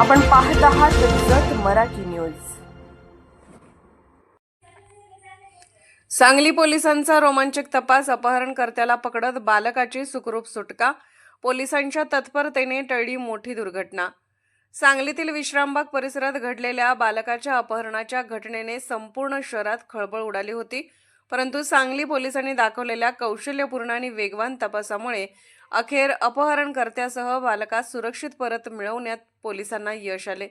आपण पाहत आहात जत मराठी न्यूज. सांगली पोलिसांचा रोमांचक तपास अपहरणकर्त्याला पकडत बालकाची सुखरूप सुटका पोलिसांच्या तत्परतेने टळली मोठी दुर्घटना. सांगलीतील विश्रामबाग परिसरात घडलेल्या बालकाच्या अपहरणाच्या घटनेने संपूर्ण शहरात खळबळ उडाली होती परंतु सांगली पोलिसांनी दाखवलेल्या कौशल्यपूर्ण आणि वेगवान तपासामुळे अखेर अपहरणकर्त्यासह बालकास सुरक्षित परत मिळवण्यात पोलिसांना यश आले.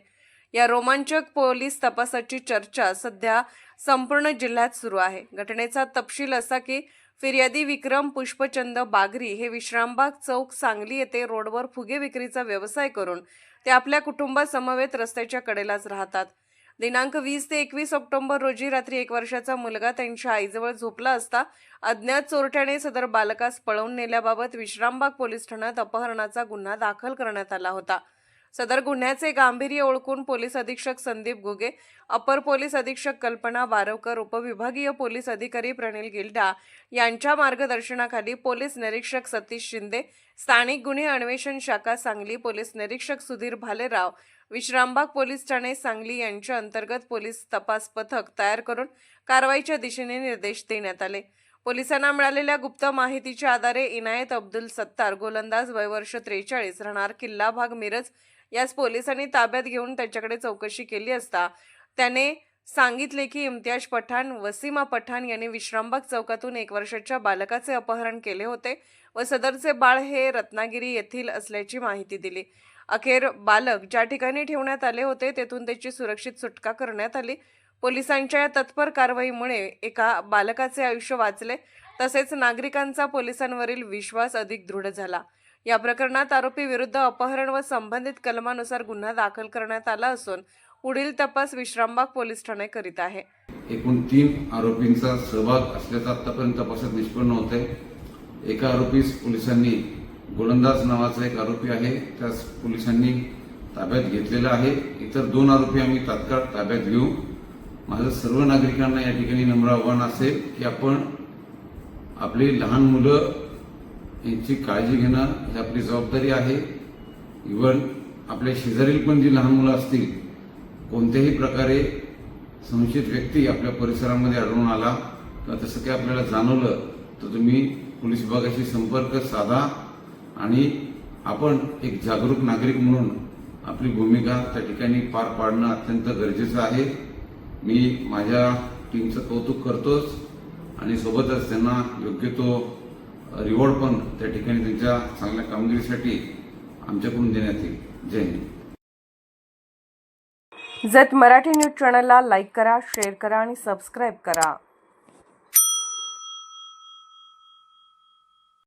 या रोमांचक पोलीस तपासाची चर्चा सध्या संपूर्ण जिल्ह्यात सुरू आहे. घटनेचा तपशील असा की फिर्यादी विक्रम पुष्पचंद बागरी हे विश्रामबाग चौक सांगली येथे रोडवर फुगे विक्रीचा व्यवसाय करून ते आपल्या कुटुंबासमवेत रस्त्याच्या कडेलाच राहतात. दिनांक वीस ते एकवीस ऑक्टोबर रोजी रात्री एक वर्षाचा मुलगा त्यांच्या आईजवळ झोपला असता अज्ञात चोरट्याने सदर बालकास पळवून नेल्याबाबत विश्रामबाग पोलीस ठाण्यात अपहरणाचा गुन्हा दाखल करण्यात आला होता. सदर गुन्ह्याचे गांभीर्य ओळखून पोलीस अधीक्षक संदीप घुगे अपर पोलीस अधीक्षक कल्पना बारवकर उपविभागीय पोलीस अधिकारी प्रणिल गिल्डा यांच्या मार्गदर्शनाखाली पोलीस निरीक्षक सतीश शिंदे स्थानिक गुन्हे अन्वेषण शाखा सांगली पोलीस निरीक्षक सुधीर भालेराव विश्रामबाग पोलीस ठाणे सांगली यांच्या अंतर्गत पोलीस तपास पथक तयार करून कारवाईच्या दिशेने निर्देश देण्यात आले. पोलिसांना मिळालेल्या गुप्त माहितीच्या आधारे इनायत अब्दुल सत्तार गोलंदाज वयवर्ष त्रेचाळीस राहणार किल्ला भाग मिरज यास पोलिसांनी ताब्यात घेऊन त्याच्याकडे चौकशी केली असता त्याने सांगितले की इम्तियाज पठाण वसीमा पठाण यांनी विश्रामबाग चौकातून एक वर्षाच्या बालकाचे अपहरण केले होते व सदरचे बाळ हे रत्नागिरी येथील असल्याची माहिती दिली. अखेर बालक ज्या ठिकाणी ठेवण्यात आले होते तेथून त्याची सुरक्षित सुटका करण्यात आली. पोलिसांच्या या तत्पर कारवाईमुळे एका बालकाचे आयुष्य वाचले. तसेच नागरिकांचा पोलिसांवरील विश्वास अधिक दृढ झाला. या प्रकरणात आरोपी विरुद्ध अपहरण व संबंधित कलमानुसार गुन्हा दाखल करण्यात आला असून पुढील तपास विश्रामबाग पोलीस ठाणे करीत आहे. एकूण तीन आरोपींचा सहभाग असल्याचा आतापर्यंत तपासात निष्पन्न होत आहे एका आरोपीस पोलिसांनी गोलंदाज नावाचा एक आरोपी आहे त्यास पोलिसांनी ताब्यात घेतलेला आहे. इतर दोन आरोपी आम्ही तात्काळ ताब्यात घेऊ. माझं सर्व नागरिकांना या ठिकाणी नम्र आव्हान असेल की आपण आपली लहान मुलं यांची काळजी घेणं ही आपली जबाबदारी आहे. इवन आपल्या शेजारील पण जी लहान मुलं असतील कोणत्याही प्रकारे संशयित व्यक्ती आपल्या परिसरामध्ये आढळून आला किंवा तसं काही आपल्याला जाणवलं तर तुम्ही पोलीस विभागाशी संपर्क साधा आणि आपण एक जागरूक नागरिक म्हणून आपली भूमिका त्या ठिकाणी पार पाडणं अत्यंत गरजेचं आहे. मी माझ्या टीमचं कौतुक करतोच आणि सोबतच त्यांना योग्य तो रिवॉर्ड पण त्या ठिकाणी त्यांच्या चांगल्या कामगिरीसाठी आमच्याकडून देण्यात येईल. जय हिंद. जत मराठी न्यूज चॅनलला लाईक करा शेअर करा आणि सबस्क्राईब करा.